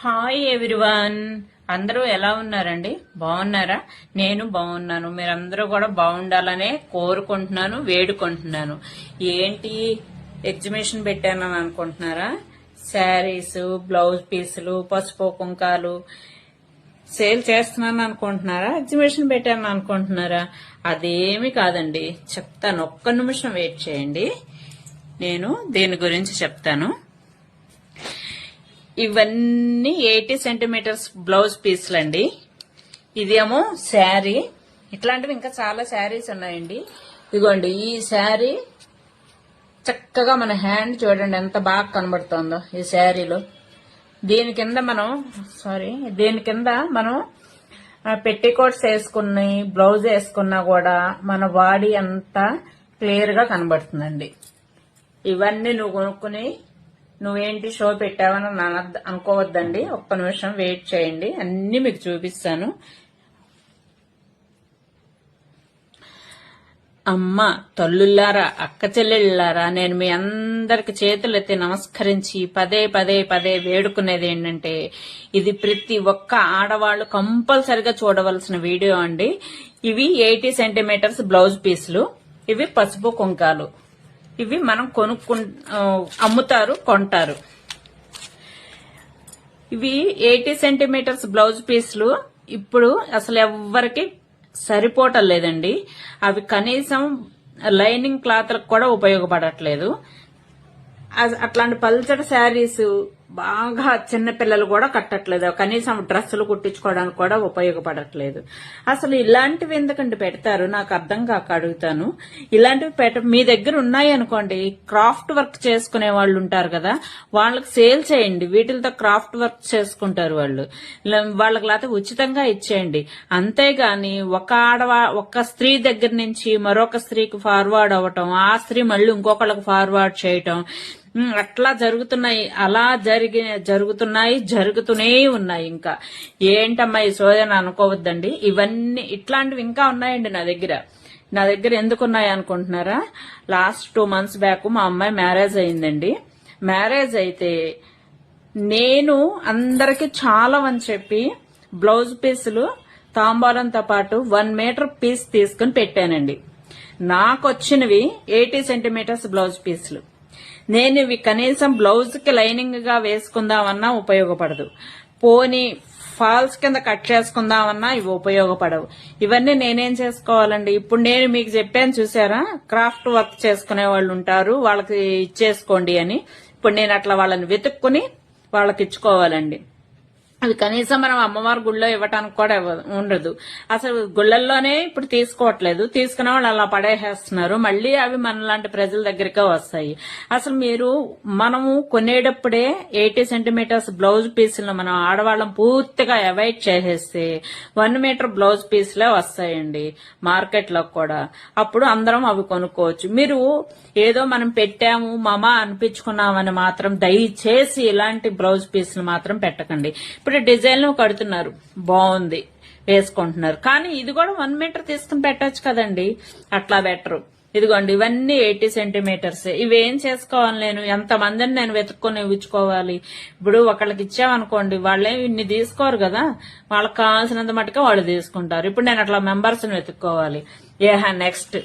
Hi everyone అందరూ ఎలా ఉన్నారండి? బాగున్నారా? నేను బాగున్నాను. మీరందరూ కూడా బాగుండాలనే కోరుకుంటున్నాను వేడుకుంటున్నాను. ఏంటి ఎగ్జిబిషన్ పెట్టానని అనుకుంటున్నారా? శారీస్ బ్లౌజ్ పీసులు పసుపు కుంకాలు సేల్ చేస్తున్నాను అనుకుంటున్నారా? ఎగ్జిబిషన్ పెట్టాను అనుకుంటున్నారా? అదేమి కాదండి. చెప్తాను. ఒక్క నిమిషం వెయిట్ చేయండి. నేను దీని గురించి చెప్తాను. ఇవన్నీ ఎయిటీ సెంటీమీటర్స్ బ్లౌజ్ పీస్లు అండి ఇదేమో శారీ. ఇట్లాంటివి ఇంకా చాలా శారీస్ ఉన్నాయండి. ఇదిగోండి ఈ శారీ చక్కగా మన హ్యాండ్ చూడండి ఎంత బాగా కనబడుతుందో ఈ శారీలో. దీని కింద మనం సారీ దీని కింద మనం పెట్టికోట్స్ వేసుకుని బ్లౌజ్ వేసుకున్నా కూడా మన బాడీ అంతా క్లియర్గా కనబడుతుందండి. ఇవన్నీ నువ్వు కొనుక్కుని నువ్వేంటి షో పెట్టావని నన్ను అనుకోవద్దండి. ఒక్క నిమిషం వెయిట్ చేయండి. అన్ని మీకు చూపిస్తాను. అమ్మ తల్లుల్లారా అక్క చెల్లెళ్ళారా నేను మీ అందరికి చేతులెత్తి నమస్కరించి పదే పదే పదే వేడుకునేది ఏంటంటే ఇది ప్రతి ఒక్క ఆడవాళ్ళు కంపల్సరిగా చూడవలసిన వీడియో అండి. ఇవి ఎయిటీ సెంటీమీటర్స్ బ్లౌజ్ పీసులు. ఇవి పసుపు కుంకాలు. ఇవి మనం కొనుక్కు అమ్ముతారు కొంటారు. ఇవి ఎయిటీ సెంటీమీటర్స్ బ్లౌజ్ పీసులు. ఇప్పుడు అసలు ఎవ్వరికి సరిపోవటం లేదండి. అవి కనీసం లైనింగ్ క్లాత్లకు కూడా ఉపయోగపడట్లేదు. అట్లాంటి పల్చటి శారీస్ బాగా చిన్నపిల్లలు కూడా కట్టట్లేదు. కనీసం డ్రెస్సులు కుట్టించుకోవడానికి కూడా ఉపయోగపడట్లేదు. అసలు ఇలాంటివి ఎందుకండి పెడతారు? నాకు అర్థం కాక అడుగుతాను. ఇలాంటివి పెట్ట మీ దగ్గర ఉన్నాయి అనుకోండి. క్రాఫ్ట్ వర్క్ చేసుకునే వాళ్ళు ఉంటారు కదా. వాళ్ళకి సేల్ చేయండి. వీటితో క్రాఫ్ట్ వర్క్ చేసుకుంటారు వాళ్ళు. వాళ్ళకి లేకపోతే ఉచితంగా ఇచ్చేయండి. అంతేగాని ఒక ఆడవా ఒక స్త్రీ దగ్గర నుంచి మరొక స్త్రీకి ఫార్వర్డ్ అవ్వటం ఆ స్త్రీ మళ్ళీ ఇంకొకళ్ళకి ఫార్వర్డ్ చేయటం అట్లా జరుగుతున్నాయి అలా జరిగి జరుగుతున్నాయి జరుగుతూనే ఉన్నాయి ఇంకా. ఏంటమ్మా ఈ సోదన అనుకోవద్దండి. ఇవన్నీ ఇట్లాంటివి ఇంకా ఉన్నాయండి నా దగ్గర. నా దగ్గర ఎందుకు ఉన్నాయి అనుకుంటున్నారా? లాస్ట్ టూ మంత్స్ బ్యాక్ మా అమ్మాయి మ్యారేజ్ అయిందండి. మ్యారేజ్ అయితే నేను అందరికి చాలా అని చెప్పి బ్లౌజ్ పీసులు తాంబాలంతో పాటు వన్ మీటర్ పీస్ తీసుకుని పెట్టానండి. నాకు వచ్చినవి ఎయిటీ సెంటీమీటర్స్ బ్లౌజ్ పీసులు. నేను ఇవి కనీసం బ్లౌజ్కి లైనింగ్గా వేసుకుందామన్నా ఉపయోగపడదు. పోని ఫాల్స్ కింద కట్ చేసుకుందామన్నా ఇవి ఉపయోగపడవు. ఇవన్నీ నేనేం చేసుకోవాలండి? ఇప్పుడు నేను మీకు చెప్పాను చూసారా? క్రాఫ్ట్ వర్క్ చేసుకునే వాళ్ళు ఉంటారు వాళ్ళకి ఇచ్చేసుకోండి అని. ఇప్పుడు నేను అట్లా వాళ్ళని వెతుక్కుని వాళ్ళకి ఇచ్చుకోవాలండి. అవి కనీసం మనం అమ్మవారి గుళ్ళో ఇవ్వటానికి కూడా ఉండదు. అసలు గుళ్ళల్లోనే ఇప్పుడు తీసుకోవట్లేదు. తీసుకున్న వాళ్ళు అలా పడేసేస్తున్నారు. మళ్ళీ అవి మనలాంటి ప్రజల దగ్గరికే వస్తాయి. అసలు మీరు మనము కొనేటప్పుడే ఎయిటీ సెంటీమీటర్స్ బ్లౌజ్ పీసులను మనం ఆడవాళ్ళం పూర్తిగా అవాయిడ్ చేసేస్తే వన్ మీటర్ బ్లౌజ్ పీసులే వస్తాయండి మార్కెట్లో కూడా. అప్పుడు అందరం అవి కొనుక్కోవచ్చు. మీరు ఏదో మనం పెట్టాము మమ అనిపించుకున్నామని మాత్రం దయచేసి ఇలాంటి బ్లౌజ్ పీసులు మాత్రం పెట్టకండి. ఇప్పుడు డిజైన్ కడుతున్నారు. బాగుంది. వేసుకుంటున్నారు. కానీ ఇది కూడా వన్ మీటర్ తీసుకుని పెట్టచ్చు కదండి. అట్లా బెటరు ఇదిగోండి ఇవన్నీ ఎయిటీ సెంటీమీటర్స్ ఇవేం చేసుకోవాలి నేను? ఎంత మందిని నేను వెతుక్కొని ఇవ్వుకోవాలి ఇప్పుడు ఒకళ్ళకి ఇచ్చామనుకోండి వాళ్ళే ఇన్ని తీసుకోరు కదా. వాళ్ళకి కావాల్సినంత మటుకే వాళ్ళు తీసుకుంటారు. ఇప్పుడు నేను అట్లా మెంబర్స్ వెతుక్కోవాలి. ఏహా నెక్స్ట్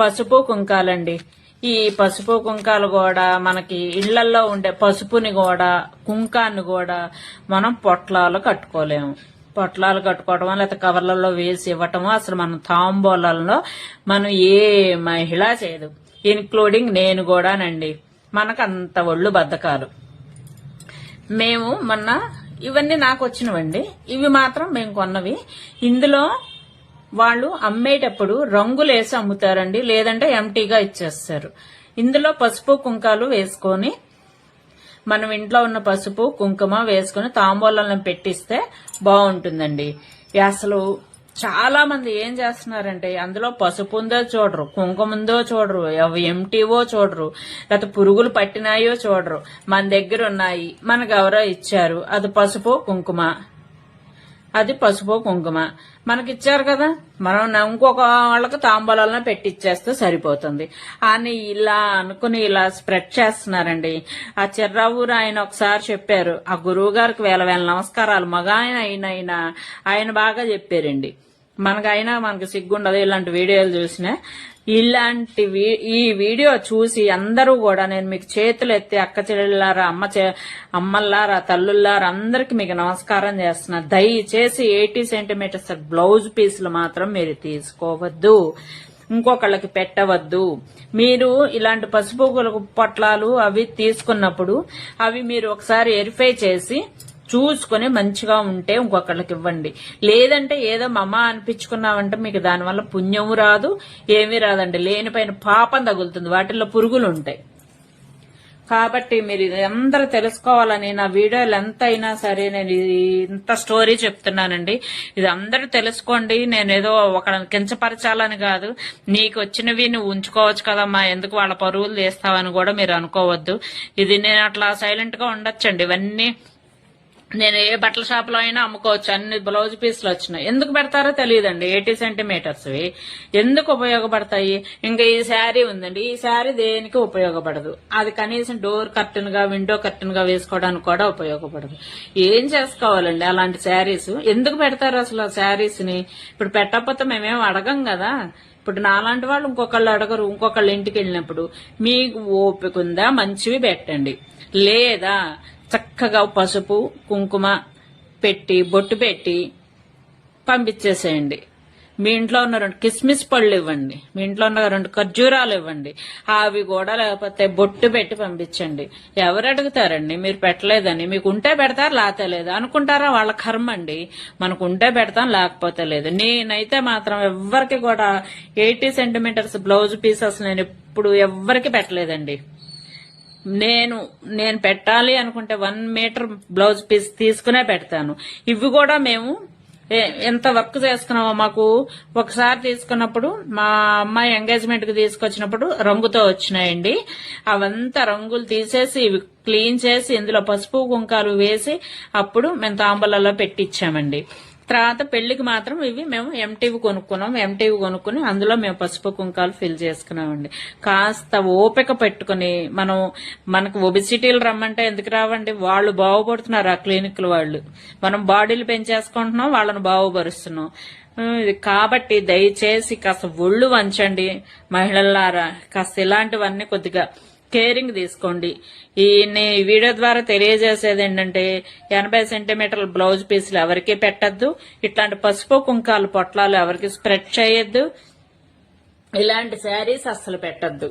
పసుపు కుంకాలండి. ఈ పసుపు కుంకాలు కూడా మనకి ఇళ్ళలో ఉండే పసుపుని కూడా కుంకాన్ని కూడా మనం పొట్లాలు కట్టుకోలేము. పొట్లాలు కట్టుకోవటం లేకపోతే కవర్లలో వేసి ఇవ్వటము అసలు మనం తాంబూలంలో మనం ఏ మహిళ చేయదు. ఇన్క్లూడింగ్ నేను కూడానండి. మనకు అంత ఒళ్ళు బద్ధకాలు. మేము మొన్న ఇవన్నీ నాకు వచ్చినవండి. ఇవి మాత్రం మేము కొన్నవి. ఇందులో వాళ్ళు అమ్మేటప్పుడు రంగులు వేసి అమ్ముతారండి లేదంటే ఎంటీగా ఇచ్చేస్తారు. ఇందులో పసుపు కుంకాలు వేసుకొని మనం ఇంట్లో ఉన్న పసుపు కుంకుమ వేసుకుని తాంబూలం పెట్టిస్తే బాగుంటుందండి. అసలు చాలా మంది ఏం చేస్తున్నారంటే అందులో పసుపు ఉందో చూడరు కుంకుమ ఉందో చూడరు అవి ఎంటీవో చూడరు లేకపోతే పురుగులు పట్టినాయో చూడరు. మన దగ్గర ఉన్నాయి మనకు ఎవరో ఇచ్చారు అది పసుపు కుంకుమ. అది పసుపు కుంకుమ. మనకి ఇచ్చారు కదా? మనం ఇంకొక వాళ్ళకి తాంబూలాలను పెట్టిచ్చేస్తే సరిపోతుంది. అని ఇలా అనుకుని ఇలా స్ప్రెడ్ చేస్తున్నారండి. ఆ చిర్రావూరు ఆయన ఒకసారి చెప్పారు. ఆ గురువు గారికి వేల వేల నమస్కారాలు. మగ ఆయన ఆయన ఆయన బాగా చెప్పారండి. మనకైనా మనకి సిగ్గుండదు ఇలాంటి వీడియోలు చూసినా. ఇలాంటి వీ- ఈ వీడియో చూసి అందరూ కూడా నేను మీకు చేతులు ఎత్తి అక్క చెల్లెళ్ళారా అమ్మ చే- అమ్మల్లారా తల్లుల్లారా అందరికి మీకు నమస్కారం చేస్తున్నా. దయచేసి ఎయిటీ సెంటీమీటర్స్ బ్లౌజ్ పీసులు మాత్రం మీరు తీసుకోవద్దు. ఇంకొకళ్ళకి పెట్టవద్దు. మీరు ఇలాంటి పసుపు పొట్లాలు అవి తీసుకున్నప్పుడు అవి మీరు ఒకసారి వెరిఫై చేసి చూసుకొని మంచిగా ఉంటే ఇంకొకళ్ళకి ఇవ్వండి. లేదంటే ఏదో మమ అనిపించుకున్నామంటే మీకు దానివల్ల పుణ్యము రాదు ఏమీ రాదండి. లేనిపైన పాపం తగులుతుంది. వాటిల్లో పురుగులు ఉంటాయి కాబట్టి మీరు ఇది అందరూ తెలుసుకోవాలని నా వీడియోలు ఎంత అయినా సరే నేను ఇంత స్టోరీ చెప్తున్నానండి. ఇది అందరూ తెలుసుకోండి. నేను ఏదో ఒక కించపరచాలని కాదు. నీకు వచ్చినవి నువ్వు ఉంచుకోవచ్చు కదమ్మా. ఎందుకు వాళ్ళ పరువులు తీస్తావని కూడా మీరు అనుకోవద్దు. ఇది నేను అట్లా సైలెంట్గా ఉండొచ్చండి. ఇవన్నీ నేను ఏ బట్టల షాప్లో అయినా అమ్ముకోవచ్చు. అన్ని బ్లౌజ్ పీసులు వచ్చినాయి. ఎందుకు పెడతారో తెలియదండి. ఎయిటీ సెంటీమీటర్స్ ఎందుకు ఉపయోగపడతాయి? ఇంకా ఈ శారీ ఉందండి. ఈ శారీ దేనికి ఉపయోగపడదు? అది కనీసం డోర్ కర్టన్గా విండో కర్టన్గా వేసుకోవడానికి కూడా ఉపయోగపడదు. ఏం చేసుకోవాలండి అలాంటి శారీస్? ఎందుకు పెడతారు అసలు ఆ శారీస్ని? ఇప్పుడు పెట్టకపోతే మేమేం అడగం కదా. ఇప్పుడు నాలాంటి వాళ్ళు ఇంకొకళ్ళు అడగరు. ఇంకొకళ్ళ ఇంటికి వెళ్ళినప్పుడు మీకు ఓపిక ఉందా? మంచివి పెట్టండి. లేదా చక్కగా పసుపు కుంకుమ పెట్టి బొట్టు పెట్టి పంపించేసేయండి. మీ ఇంట్లో ఉన్న రెండు కిస్మిస్ పళ్ళు ఇవ్వండి. మీ ఇంట్లో ఉన్న రెండు ఖర్జూరాలు ఇవ్వండి. అవి కూడా లేకపోతే బొట్టు పెట్టి పంపించండి. ఎవరు అడుగుతారండి? మీరు పెట్టలేదని. మీకు ఉంటే పెడతారు లేకపోతే లేదు. అనుకుంటారా? వాళ్ళ కర్మ అండి. మనకు ఉంటే పెడతాం లేకపోతే లేదు. నేనైతే మాత్రం ఎవ్వరికి కూడా ఎయిటీ సెంటీమీటర్స్ బ్లౌజ్ పీసెస్ నేను ఎప్పుడు ఎవ్వరికి పెట్టలేదండి. నేను నేను పెట్టాలి అనుకుంటే వన్ మీటర్ బ్లౌజ్ పీస్ తీసుకునే పెడతాను. ఇవి కూడా మేము ఏ- ఎంత వర్క్ చేసుకున్నామో మాకు ఒకసారి తీసుకున్నప్పుడు మా అమ్మాయి ఎంగేజ్మెంట్కి తీసుకొచ్చినప్పుడు రంగుతో వచ్చినాయండి. అవంతా రంగులు తీసేసి ఇవి క్లీన్ చేసి ఇందులో పసుపు కుంకాలు వేసి అప్పుడు మేము తాంబూలలో పెట్టించామండి. తర్వాత పెళ్ళికి మాత్రం ఇవి మేము ఎంటీవి కొనుక్కున్నాం. ఎంటీవి కొనుక్కుని అందులో మేము పసుపు కుంకాలు ఫిల్ చేసుకున్నామండి. కాస్త ఓపిక పెట్టుకుని మనం మనకు ఒబిసిటీలు రమ్మంటే ఎందుకు రావండి? వాళ్ళు బాగుపడుతున్నారు ఆ క్లినిక్ల వాళ్ళు. మనం బాడీలు పెంచేసుకుంటున్నాం వాళ్ళని బాగుపరుస్తున్నాం. కాబట్టి దయచేసి కాస్త ఒళ్ళు వంచండి మహిళలారా కాస్త ఇలాంటివన్నీ కొద్దిగా కేరింగ్ తీసుకోండి. ఈ వీడియో ద్వారా తెలియజేసేది ఏంటంటే ఎనభై సెంటీమీటర్ల బ్లౌజ్ పీసులు ఎవరికి పెట్టద్దు ఇట్లాంటి పసుపు కుంకాలు పొట్లాలు ఎవరికి స్ప్రెడ్ చేయొద్దు ఇలాంటి శారీస్ అస్సలు పెట్టద్దు.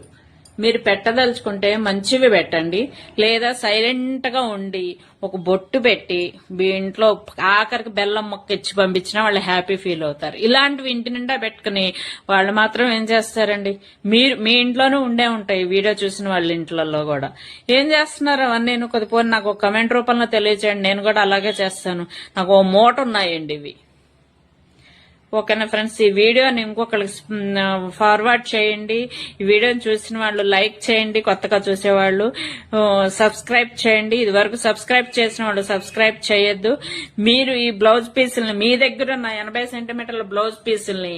మీరు పెట్టదలుచుకుంటే మంచివి పెట్టండి. లేదా సైలెంట్గా ఉండి ఒక బొట్టు పెట్టి మీ ఇంట్లో ఆఖరికి బెల్లం మొక్క ఇచ్చి పంపించినా వాళ్ళు హ్యాపీ ఫీల్ అవుతారు. ఇలాంటివి ఇంటి నిండా పెట్టుకుని వాళ్ళు మాత్రం ఏం చేస్తారండి? మీరు మీ ఇంట్లోనూ ఉండే ఉంటాయి వీడియో చూసిన వాళ్ళ ఇంట్లలో కూడా. ఏం చేస్తున్నారు అవన్నీ? నేను కొద్దిపోయి నాకు కమెంట్ రూపంలో తెలియచేయండి. నేను కూడా అలాగే చేస్తాను. నాకు ఓ మూట ఉన్నాయండి ఇవి. ఓకేనా ఫ్రెండ్స్ ఈ వీడియోని ఇంకొకరికి ఫార్వర్డ్ చేయండి. ఈ వీడియోని చూసిన వాళ్ళు లైక్ చేయండి కొత్తగా చూసేవాళ్ళు. సబ్స్క్రైబ్ చేయండి. ఇది వరకు సబ్స్క్రైబ్ చేసిన వాళ్ళు సబ్స్క్రైబ్ చేయొద్దు. మీరు ఈ బ్లౌజ్ పీసుల్ని మీ దగ్గర ఉన్న ఎనభై సెంటీమీటర్ల బ్లౌజ్ పీసుల్ని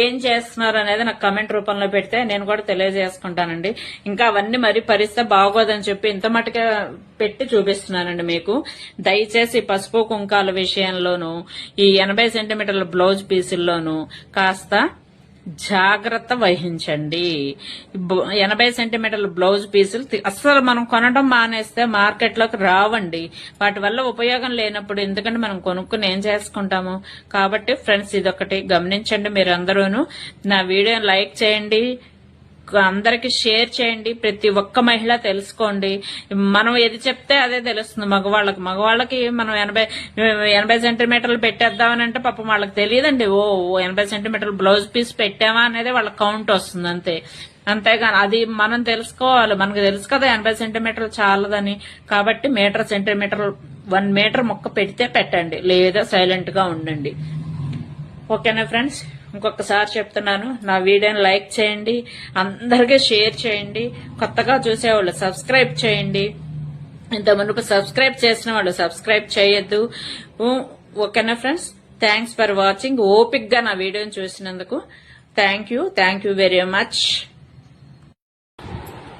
ఏం చేస్తున్నారు అనేది నాకు కమెంట్ రూపంలో పెడితే నేను కూడా తెలియజేసుకుంటానండి. ఇంకా అవన్నీ మరి పరిస్థితి బాగోదని చెప్పి ఇంత మటుగా పెట్టి చూపిస్తున్నానండి మీకు. దయచేసి పసుపు కుంకాల విషయంలోనూ ఈ ఎనభై సెంటీమీటర్ల బ్లౌజ్ పీసులు పీసుల్లోనూ కాస్త జాగ్రత్త వహించండి. ఎనభై సెంటీమీటర్ల బ్లౌజ్ పీసులు అస్సలు మనం కొనడం మానేస్తే మార్కెట్లోకి రావండి. వాటి వల్ల ఉపయోగం లేనప్పుడు ఎందుకంటే మనం కొనుక్కుని ఏం చేసుకుంటాము? కాబట్టి ఫ్రెండ్స్ ఇదొకటి గమనించండి మీరు నా వీడియోని లైక్ చేయండి. అందరికి షేర్ చేయండి. ప్రతి ఒక్క మహిళ తెలుసుకోండి. మనం ఏది చెప్తే అదే తెలుస్తుంది. మగవాళ్ళకి మగవాళ్ళకి మనం ఎనభై ఎనభై సెంటీమీటర్లు పెట్టేద్దామని అంటే పాపం వాళ్ళకి తెలియదండి. ఓ ఓ ఎనభై సెంటీమీటర్లు బ్లౌజ్ పీస్ పెట్టామా అనేది వాళ్ళ కౌంట్ వస్తుంది అంతే. అంతేగాని అది మనం తెలుసుకోవాలి. మనకు తెలుసు కదా ఎనభై సెంటీమీటర్లు చాలదని. కాబట్టి మీటర్ సెంటీమీటర్ వన్ మీటర్ మొక్క పెడితే పెట్టండి. లేదా సైలెంట్గా ఉండండి. ఓకేనా ఫ్రెండ్స్? ఇంకొకసారి చెప్తున్నాను నా వీడియోని లైక్ చేయండి అందరికీ షేర్ చేయండి కొత్తగా చూసేవాళ్ళు సబ్స్క్రైబ్ చేయండి. ఇంత మునుపు సబ్స్క్రైబ్ చేసిన వాళ్ళు సబ్స్క్రైబ్ చేయొద్దు. ఓకేనా ఫ్రెండ్స్? థ్యాంక్స్ ఫర్ వాచింగ్ ఓపిక్గా నా వీడియోని చూసినందుకు thank you thank you very much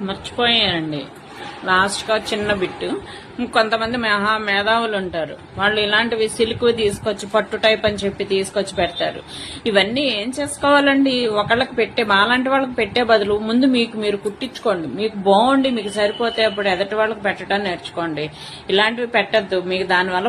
మర్చిపోయానండి. లాస్ట్గా చిన్న బిట్టు. కొంతమంది మహా మేధావులు ఉంటారు. వాళ్ళు ఇలాంటివి సిల్క్ తీసుకొచ్చి పట్టు టైప్ అని చెప్పి తీసుకొచ్చి పెడతారు. ఇవన్నీ ఏం చేసుకోవాలండి? ఒకళ్ళకి పెట్టే మాలాంటి వాళ్ళకి పెట్టే బదులు ముందు మీకు మీరు కుట్టించుకోండి. మీకు బాగుండి మీకు సరిపోతే అప్పుడు ఎదటి వాళ్ళకి పెట్టడం నేర్చుకోండి. ఇలాంటివి పెట్టద్దు. మీకు దానివల్ల